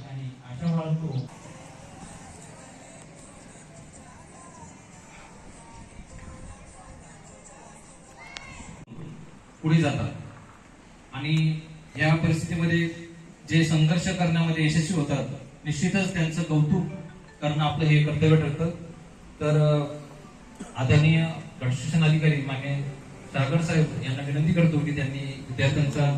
आणि पुढे जातात. आणि या परिस्थितीमध्ये जे संघर्ष करण्यामध्ये यशस्वी होतात निश्चितच त्यांचं कौतुक करणं आपलं हे कर्तव्य ठरतं. तर आदरणीय कन्स्ट्रक्शन अधिकारी माने सागर साहेब यांना विनंती करतो की त्यांनी विद्यार्थ्यांचा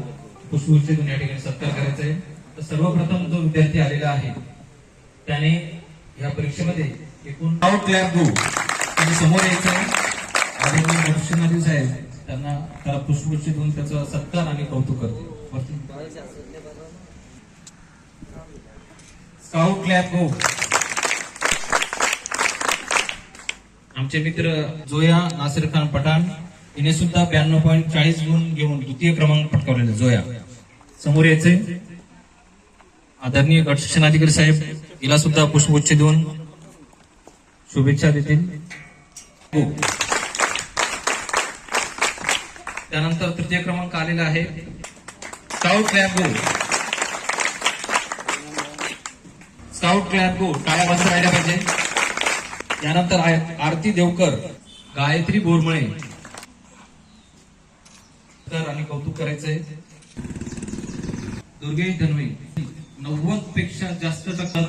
पुष्पूर्जन या ठिकाणी सत्कार करायचा आहे. तर सर्वप्रथम जो विद्यार्थी आलेला आहे त्याने या परीक्षेमध्ये एकूण आउट क्लॅप गो त्यांनी समोर यायचं आहे. साहेब त्यांना त्याला पुष्पवृष्टी देऊन त्याचा सत्कार आणि कौतुक करते. स्काउट क्लॅप गो आमचे मित्र जोया नासिर खान पठाण हिने सुद्धा ब्याण्णव पॉईंट चाळीस गुण घेऊन द्वितीय क्रमांक पटकावलेला जोया समोर यायचे आदरणीय गट शिक्षणाधिकारी साहेब हिला सुद्धा पुष्पगुच्छ देऊन शुभेच्छा देतील. हो. त्यानंतर तृतीय क्रमांक आलेला आहे. Scout clap go. Scout clap go टाळ्या वाजत राहिल्या पाहिजे. यानंतर आरती देवकर गायत्री बोरमळे. तर आणि कौतुक करायचंय. दुर्गेश धनवे. नव्वदपेक्षा जास्त टक्का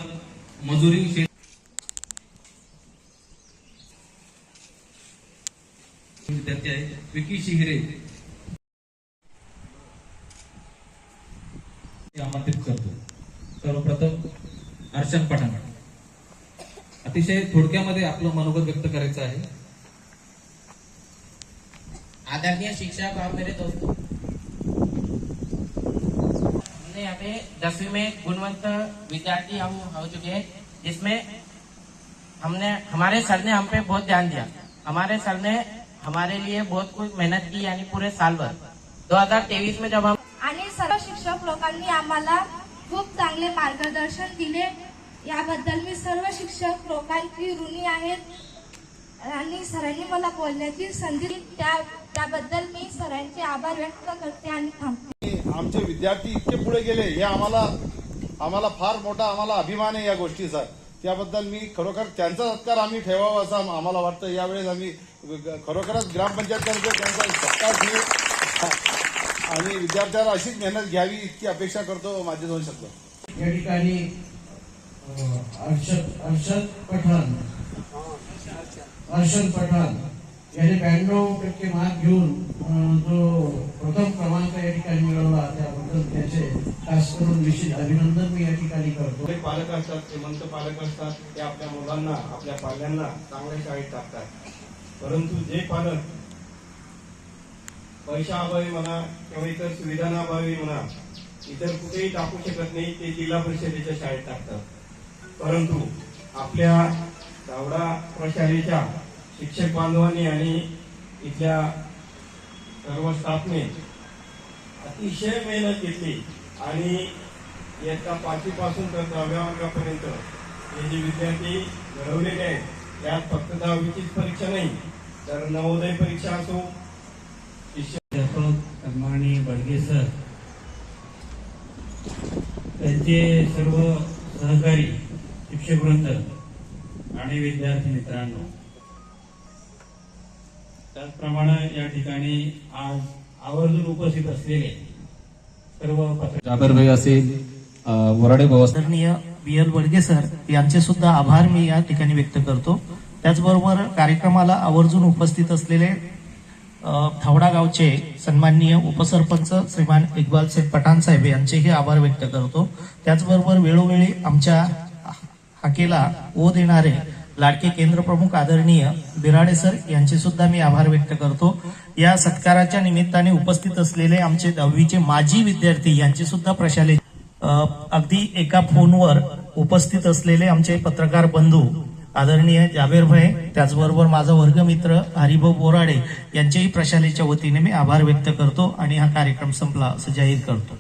मजुरी विद्यार्थी आहे विकी शिहिरे आमंत्रित करतो. सर्वप्रथम अर्शन पठाण. अतिशय थोडक्यामध्ये आपलं मनोगत व्यक्त करायचं आहे. आदरणीय शिक्षक और यहाँ पे दसवीं में गुणवंत विद्यार्थी हम हो चुके हैं, जिसमें हमने, हमारे सर ने हम पे बहुत ध्यान दिया। हमारे सर ने हमारे लिए बहुत कुछ मेहनत की, यानी पूरे साल भर। 2023 में जब हम सर्व शिक्षक लोकांनी आम्हाला खूप चांगले मार्गदर्शन दिले. याबद्दल मी सर्व शिक्षक लोकांची ऋणी आहेत. आणि सरांनी मला बोलण्याची संधी दिली. त्या, त्याबद्दल मी सरांचे आभार व्यक्त करते आणि थांबते. आमचे विद्यार्थी इतके पुढे गेले हे आम्हाला आम्हाला फार मोठा आम्हाला अभिमान आहे या गोष्टीचा. त्याबद्दल मी खरोखर त्यांचा सत्कार आम्ही ठेवावा असं आम्हाला वाटतं. यावेळेस आम्ही खरोखरच ग्रामपंचायत त्यांचा सत्कार ठेवू आणि विद्यार्थ्याला अशीच मेहनत घ्यावी इतकी अपेक्षा करतो माझे दोन शब्द. या ठिकाणी अर्षद पठाण. अर्षद पठाण. याने ब्याण्णव टक्के मार्क घेऊन जो प्रथम क्रमांक या ठिकाणी मिळवला त्याबद्दल त्याचे खास करून विशेष अभिनंदन मी या ठिकाणी करतो. पालक असतात श्रीमंत पालक असतात ते आपल्या मुलांना आपल्या पाल्यांना चांगल्या शाळेत टाकतात. परंतु जे पालक पैशाअभावी म्हणा किंवा इतर सुविधांअभावी म्हणा इतर कुठेही टाकू शकत नाही ते जिल्हा परिषदेच्या शाळेत टाकतात. परंतु आपल्या दावडा प्रशालेच्या शिक्षक बांधवांनी आणि इथल्या सर्व स्टाफने अतिशय मेहनत घेतली आणि इयत्ता पाचवी पासून तर दहाव्या वर्गापर्यंत हे जे विद्यार्थी घडवलेले आहेत त्यात फक्त दहावीचीच परीक्षा नाही तर नवोदय परीक्षा असो. शिष्य बडगे सर त्यांचे सर्व सहकारी शिक्षकवृंद आणि विद्यार्थी मित्रांनो त्याचप्रमाणे या ठिकाणी आज आवर्जून उपस्थित असलेले सर्व पत्र जाबरभाई असेल वराडे भाऊ. आदरणीय बी एल वडगे सर यांचे सुद्धा आभार मी या ठिकाणी व्यक्त करतो त्याचबरोबर कार्यक्रमाला आवर्जून उपस्थित असलेले थावडा गावचे सन्माननीय उपसरपंच श्रीमान इक्बाल शेख पठाण साहेब यांचेही आभार व्यक्त करतो त्याचबरोबर वेळोवेळी आमच्या हाकेला ओ देणारे लाडके केंद्र प्रमुख आदरणीय बिराडे सर यांचे सुद्धा मी आभार व्यक्त करतो. या सत्काराच्या निमित्ताने उपस्थित असलेले आमचे दहावीचे माजी विद्यार्थी यांचे सुद्धा प्रशाले अगदी एका फोनवर उपस्थित असलेले आमचे पत्रकार बंधू आदरणीय जाबेरभाई त्याचबरोबर माझा वर्गमित्र हरिभाऊ बोराडे यांचेही प्रशालेच्या वतीने मी आभार व्यक्त करतो आणि हा कार्यक्रम संपला असं जाहीर करतो.